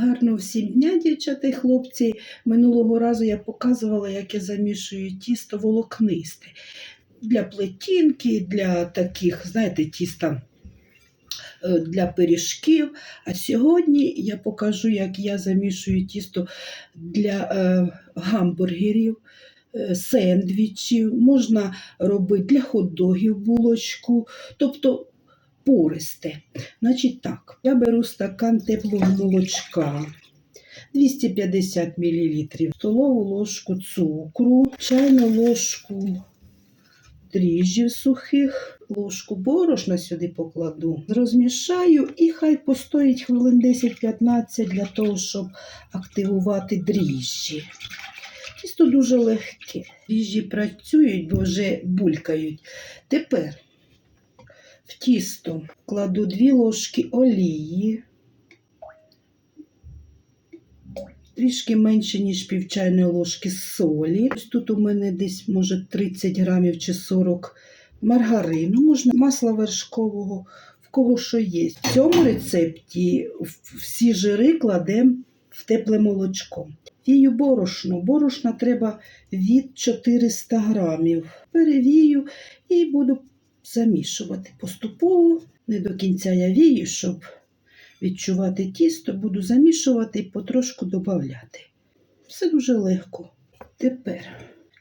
Гарно всім дня, дівчата і хлопці. Минулого разу я показувала, як я замішую тісто волокнисте. Для плетінки, для таких, знаєте, тіста е, для пиріжків. А сьогодні я покажу, як я замішую тісто для е, гамбургерів, е, сендвічів. Можна робити для хот-догів булочку. Тобто пористе. Значить так, я беру стакан теплого молочка, 250 мл, столову ложку цукру, чайну ложку дріжджів сухих, ложку борошна сюди покладу, розмішаю і хай постоїть хвилин 10-15 для того, щоб активувати дріжджі. Тісто дуже легке. Дріжджі працюють, бо вже булькають. Тепер в тісто кладу 2 ложки олії, трішки менше, ніж пів чайної ложки солі. Тут у мене десь, може, 30 грамів чи 40 маргарину, можна масла вершкового, в кого що є. В цьому рецепті всі жири кладемо в тепле молочко. Вію борошно. Борошна треба від 400 грамів. Перевію і буду замішувати поступово, не до кінця я вію, щоб відчувати тісто, буду замішувати і потрошку додати. Все дуже легко. Тепер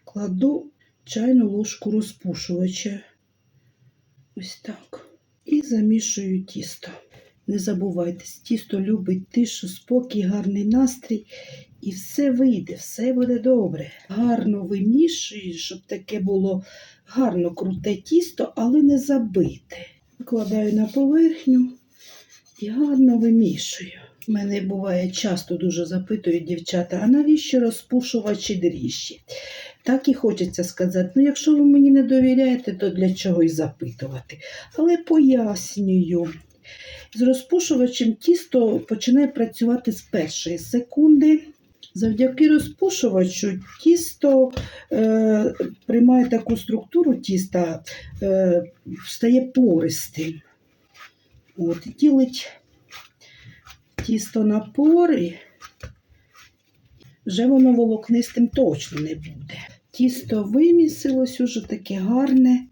кладу чайну ложку розпушувача. Ось так. І замішую тісто. Не забувайте, тісто любить тишу, спокій, гарний настрій. І все вийде, все буде добре. Гарно вимішую, щоб таке було гарно круте тісто, але не забите. Викладаю на поверхню і гарно вимішую. Мене буває часто дуже запитують дівчата, а навіщо розпушувачі дріжджі? Так і хочеться сказати, ну якщо ви мені не довіряєте, то для чого й запитувати. Але пояснюю. З розпушувачем тісто починає працювати з першої секунди. Завдяки розпушувачу тісто е, приймає таку структуру тіста, е, стає пористим. От, ділить тісто на пори, вже воно волокнистим точно не буде. Тісто вимісилось уже таке гарне.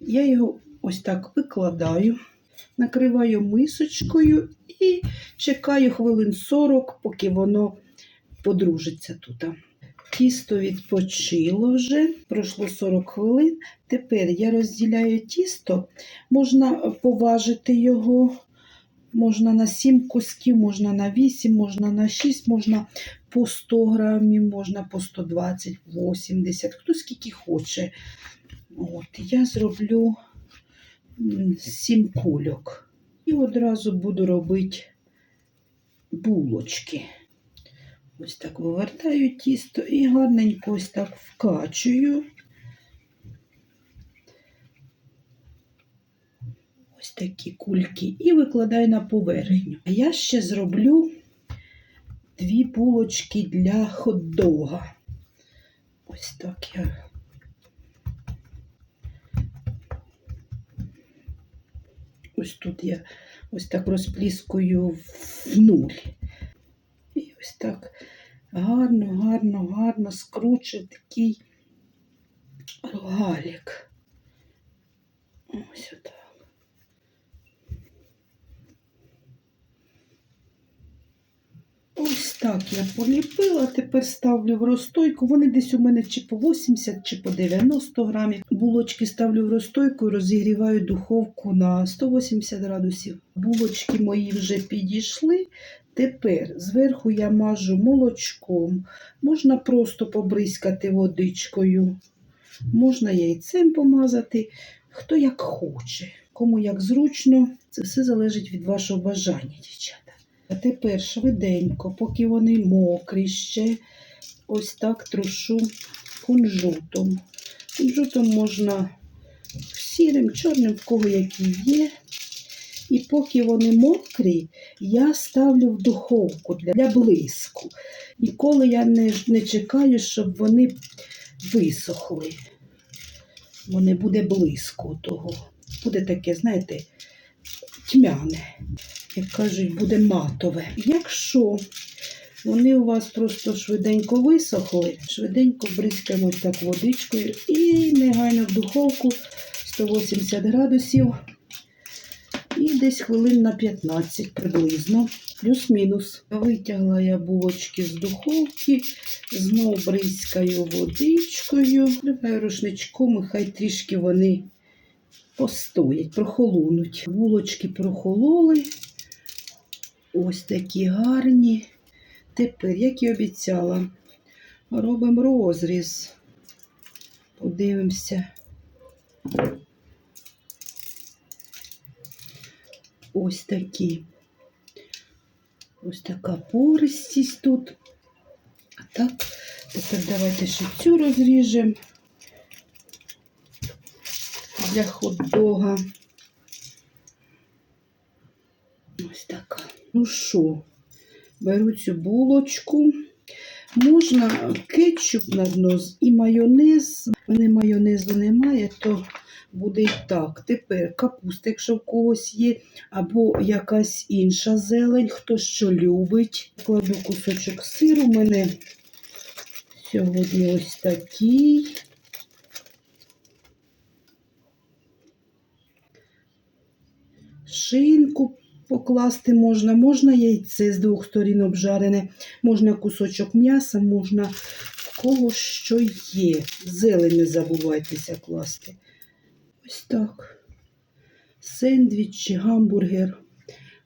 Я його ось так викладаю, накриваю мисочкою і чекаю хвилин 40, поки воно подружиться тут. Тісто відпочило вже, пройшло 40 хвилин. Тепер я розділяю тісто, можна поважити його, можна на 7 кусків, можна на 8, можна на 6, можна по 100 грамів, можна по 120, 80, хто скільки хоче. От, Я зроблю 7 кульок. І одразу буду робити булочки. Ось так вивертаю тісто і гарненько ось так вкачую. Ось такі кульки і викладаю на поверхню. А я ще зроблю дві булочки для хот-дога. Ось так я. Ось тут я ось так розпліскую в нуль. І ось так гарно, гарно, гарно скручу такий рогалік. Ось отак. Ось так я поліпила, тепер ставлю в розстойку. Вони десь у мене чи по 80, чи по 90 грамів. Булочки ставлю в розстойку і розігріваю духовку на 180 градусів. Булочки мої вже підійшли. Тепер зверху я мажу молочком. Можна просто побризкати водичкою. Можна яйцем помазати, хто як хоче, кому як зручно. Це все залежить від вашого бажання, дівчата. А тепер швиденько, поки вони мокрі ще, ось так трушу кунжутом. Кунжутом можна сірим, чорним, в кого який є. І поки вони мокрі, я ставлю в духовку для, блиску. Ніколи я не, не чекаю, щоб вони висохли. Бо не буде блиску того. Буде таке, знаєте, тьмяне. Як кажуть, буде матове. Якщо вони у вас просто швиденько висохли, швиденько бризкаємо так водичкою і негайно в духовку 180 градусів. І десь хвилин на 15 приблизно, плюс-мінус. Витягла я булочки з духовки, знову бризкаю водичкою, Вливаю рушничком, і хай трішки вони постоять, прохолонуть. Булочки прохололи. Ось такі гарні. Тепер, як і обіцяла, робимо розріз. Подивимося. Ось такі. Ось така пористість тут. Так, тепер давайте ще цю розріжемо для хот-дога. Ось така. Ну що, беру цю булочку. Можна кетчуп на дно і майонез. У мене майонезу немає, то буде і так. Тепер капуста, якщо в когось є, або якась інша зелень, хто що любить. Кладу кусочок сиру. У мене сьогодні ось такий. Шинку покласти можна, можна яйце з двох сторін обжарене, можна кусочок м'яса, можна в кого що є. Зелень не забувайтеся класти. Ось так. Сендвіч гамбургер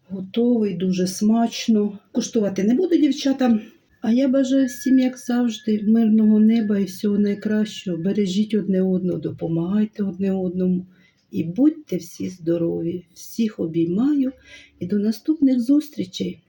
готовий, дуже смачно. Куштувати не буду, дівчата. А я бажаю всім, як завжди, мирного неба і всього найкращого. Бережіть одне одного, допомагайте одне одному. І будьте всі здорові. Всіх обіймаю і до наступних зустрічей!